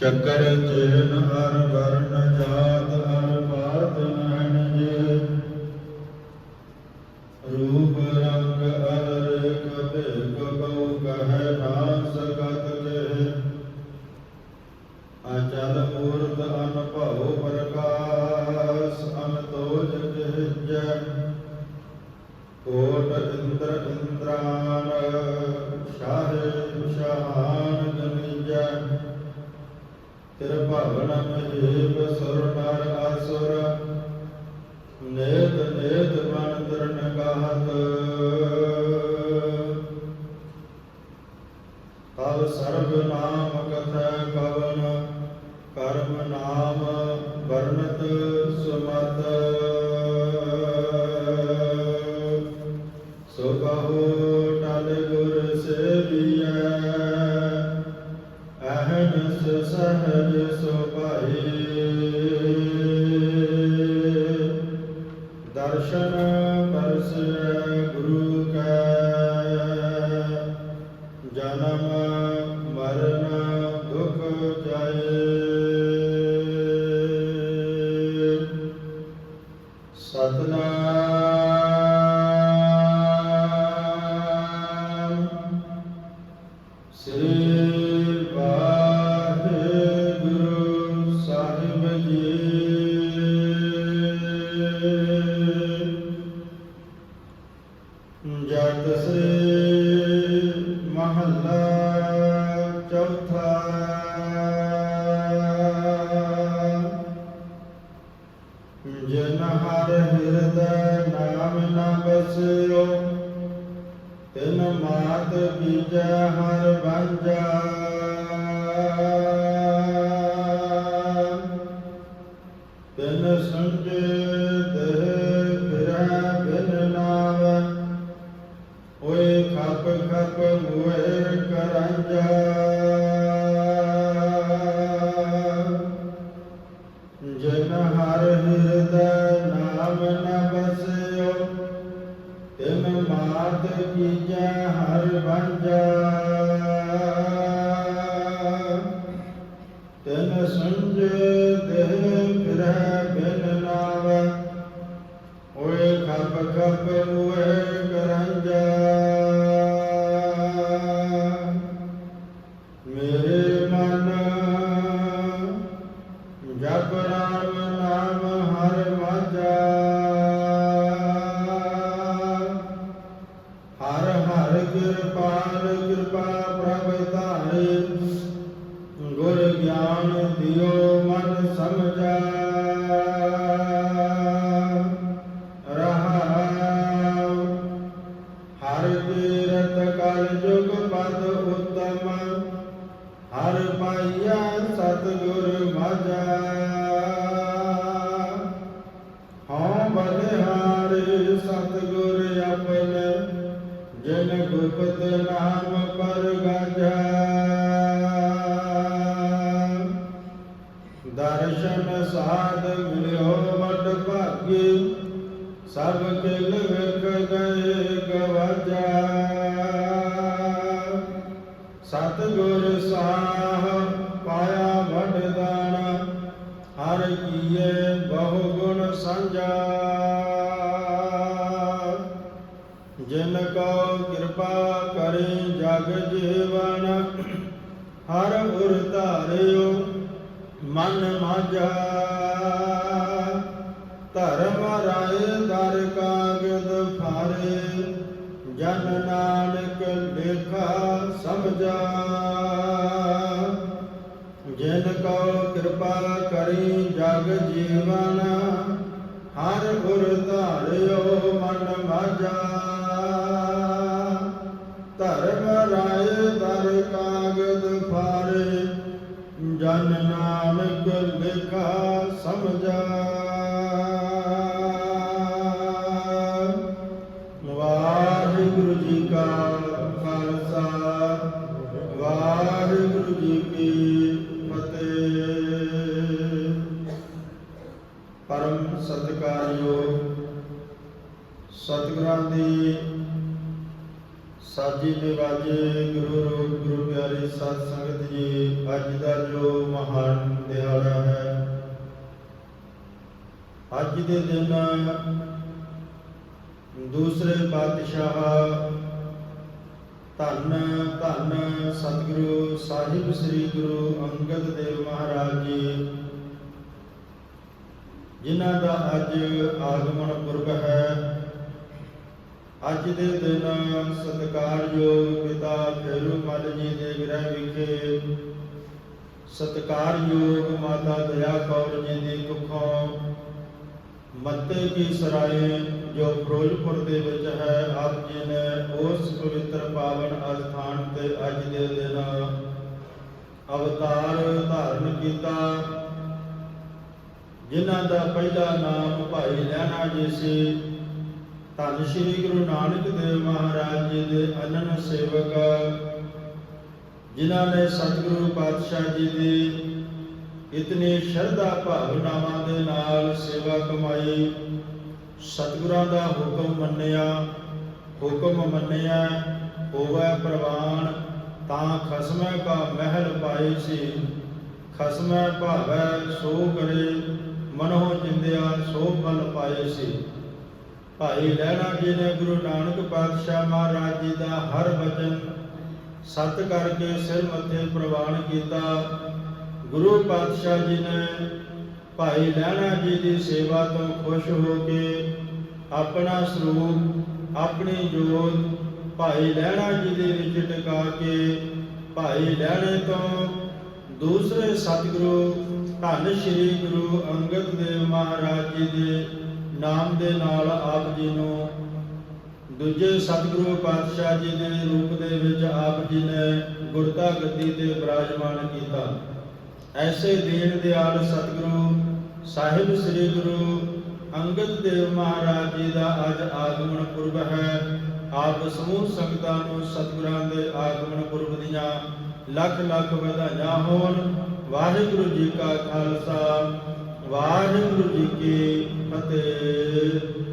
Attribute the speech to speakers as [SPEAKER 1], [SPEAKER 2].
[SPEAKER 1] ਚੱਕਰ ਚਿਹਨ ਹਰ ਵਰਨ ਜਾਤ ਹਰ ਭਵਨ ਮਹੀਪ ਸੁਰ ਨਰ ਅਸੁਰ ਨੇਤ ਨੇਤ ਬਨ ਤਰਨ ਗਾਹਤ। ਤਵ ਸਰਬ ਨਾਮ ਕਥੈ ਕਵਨ, ਕਰਮ ਨਾਮ ਜਤ ਸ੍ਰੀ ਮਹੱਲਾ ਚੌਥਾ। ਜਨ ਹਰ ਹਿਰਦੈ ਨਾਮ ਨਾ ਬਸਿਓ, ਤਿਨ ਮਾਤ ਬੀਜੈ ਹਰ ਬੰਜਾ। ਤਿਨ ਕੀਜੈ ਹਰ ਬੰਜਾ ਤਿਨ ਸੰਜ ਦੇਹ ਫਿਰੈ ਬਿਨ ਨਾਵ। ਓਏ ਖਪ ਖਪ ਹੋਏ ਗੁਪਤ ਨਾਮ ਦਰਸ਼ਨ ਸਾਧ ਮਿਲਿਓ ਵਡ ਭਾਗੀ, ਸਭ ਕਿਲ ਵਿਖ ਗਏ ਗਵਾਜਾ। ਸਤਿਗੁਰ ਸਾਹ ਪਾਇਆ ਵਡਦਾਣਾ ਹਰ ਕੀਏ ਬਹੁ ਗੁਣ ਸੰਜਾ ਜਗ ਜੀਵਨ ਹਰ ਉਰ ਧਾਰਿਓ, ਮਨ ਮਾਝਾ ਧਰਮ ਰਾਏ ਦਰ ਕਾਗਦ ਫਾਰੇ ਜਨ ਨਾਨਕ ਲੇਖਾ ਸਮਝਾ। ਜਿਨ ਕੋ ਕਿਰਪਾ ਕਰੀ ਜਗ ਜੀਵਨ, ਹਰ ਗੁਰ ਧਾਰਿਓ, ਮਨ ਮਾਝਾ ਧਰਮ ਰਾਏ ਦਰ ਕਾਗਦ ਫਾਰੇ ਜਨ ਨਾਨਕ ਲਿਖਾ ਸਮਝਾ। ਵਾਹਿਗੁਰੂ ਜੀ ਕਾ ਖਾਲਸਾ, ਵਾਹਿਗੁਰੂ ਜੀ ਕੀ ਫਤਿਹ। ਪਰਮ ਸਤਿਕਾਰਯੋਗ ਸਤਿਗੁਰਾਂ ਦੀ ਸਾਜੀ ਨਿਵਾਜੇ ਗੁਰੂ ਰੂਪ, ਗੁਰੂ ਪਿਆਰੇ ਸਾਧ ਸੰਗਤ ਜੀ, ਅੱਜ ਦਾ ਜੋ ਮਹਾਨ ਦਿਹਾੜਾ ਹੈ, ਅੱਜ ਦੇ ਦਿਨ ਦੂਸਰੇ ਪਾਤਸ਼ਾਹ ਧੰਨ ਧੰਨ ਸਤਿਗੁਰੂ ਸਾਹਿਬ ਸ੍ਰੀ ਗੁਰੂ ਅੰਗਦ ਦੇਵ ਮਹਾਰਾਜ ਜੀ, ਜਿਨ੍ਹਾਂ ਦਾ ਅੱਜ ਆਗਮਨ ਪੁਰਬ ਹੈ ਅੱਜ ਦੇ ਦਿਨ ਸਤਿਕਾਰਯੋਗ ਪਿਤਾ ਫੇਰੂ ਮੱਲ ਜੀ ਦੇ ਗ੍ਰਹਿ ਵਿਖੇ ਸਤਿਕਾਰਯੋਗ ਮਾਤਾ ਦਇਆ ਕੌਰ ਜੀ ਦੀ ਕੁੱਖੋਂ ਮੱਤੇ ਕੀ ਸਰਾਏ ਜੋ ਫਿਰੋਜ਼ਪੁਰ ਦੇ ਵਿੱਚ ਹੈ, ਆਪ ਜੀ ਨੇ ਉਸ ਪਵਿੱਤਰ ਪਾਵਨ ਅਸਥਾਨ ਤੇ ਅੱਜ ਦੇ ਦਿਨ ਅਵਤਾਰ ਧਾਰਨ ਕੀਤਾ, ਜਿਨ੍ਹਾਂ ਦਾ ਪਹਿਲਾ ਨਾਮ ਭਾਈ ਲਹਿਣਾ ਜੀ ਸੀ। ਧੰਨ ਸ਼੍ਰੀ ਗੁਰੂ ਨਾਨਕ ਦੇਵ ਮਹਾਰਾਜ ਜੀ ਦੇ ਅਨਨ ਸੇਵਕ, ਜਿਨ੍ਹਾਂ ਨੇ ਸਤਿਗੁਰੂ ਪਾਤਸ਼ਾਹ ਜੀ ਦੀ ਇਤਨੀ ਸ਼ਰਧਾ ਭਾਵਨਾਵਾਂ ਦੇ ਨਾਲ ਸੇਵਾ ਕਮਾਈ, ਸਤਿਗੁਰਾਂ ਦਾ ਹੁਕਮ ਮੰਨਿਆ ਹੁਕਮ ਮੰਨਿਆ, ਹੋਵੇ ਪ੍ਰਵਾਨ, ਤਾਂ ਖਸਮੈ ਕਾ ਮਹਿਲ ਪਾਈ ਸੀ, ਖਸਮੈ ਭਾਵੈ ਸੋ ਕਰੇ, ਮਨੋ ਜਿੰਦਿਆ ਸੋ ਫਲ ਪਾਏ ਸੀ। ਭਾਈ ਲਹਿਣਾ ਜੀ ਨੇ ਗੁਰੂ ਨਾਨਕ ਪਾਤਸ਼ਾਹ ਮਹਾਰਾਜ ਜੀ ਦਾ ਹਰ ਵਚਨ ਸਤ ਕਰਕੇ ਸਿਰ ਮੱਥੇ ਪ੍ਰਵਾਨ ਕੀਤਾ। ਗੁਰੂ ਪਾਤਸ਼ਾਹ ਜੀ ਨੇ ਭਾਈ ਲਹਿਣਾ ਜੀ ਦੀ ਸੇਵਾ ਤੋਂ ਖੁਸ਼ ਹੋ ਕੇ ਆਪਣਾ ਸਰੂਪ, ਆਪਣੀ ਜੋਤ ਭਾਈ ਲਹਿਣਾ ਜੀ ਦੇ ਵਿੱਚ ਟਿਕਾ ਕੇ ਭਾਈ ਲਹਿਣੇ ਤੋਂ ਦੂਸਰੇ ਸਤਿਗੁਰੂ ਧੰਨ ਸ਼੍ਰੀ ਗੁਰੂ ਅੰਗਦ ਦੇਵ ਮਹਾਰਾਜ ਜੀ ਦੇ ਨਾਮ ਦੇ ਨਾਲ ਆਪ ਜੀ ਨੂੰ ਦੂਜੇ ਸਤਿਗੁਰੂ ਪਾਤਸ਼ਾਹ ਜੀ ਦੇ ਰੂਪ ਦੇ ਵਿੱਚ ਆਪ ਜੀ ਨੇ ਗੁਰਤਾ ਗੱਦੀ ਤੇ ਬਿਰਾਜਮਾਨ ਕੀਤਾ। ਐਸੇ ਦੀਨ ਦਿਆਲ ਸਤਿਗੁਰੂ ਸਾਹਿਬ ਸ੍ਰੀ ਗੁਰੂ ਅੰਗਦ ਦੇਵ ਮਹਾਰਾਜ ਜੀ ਦਾ ਅੱਜ ਆਗਮਨ ਪੁਰਬ ਹੈ। ਆਪ ਸਮੂਹ ਸੰਗਤਾਂ ਨੂੰ ਸਤਿਗੁਰਾਂ ਦੇ ਆਗਮਨ ਪੁਰਬ ਦੀਆਂ ਲੱਖ ਲੱਖ ਵਧਾਈਆਂ ਹੋਣ। ਵਾਹਿਗੁਰੂ ਜੀ ਕਾ ਖਾਲਸਾ ਵਾਹਿਗੁਰੂ ਜੀ ਕੀ ਫਤਿਹ।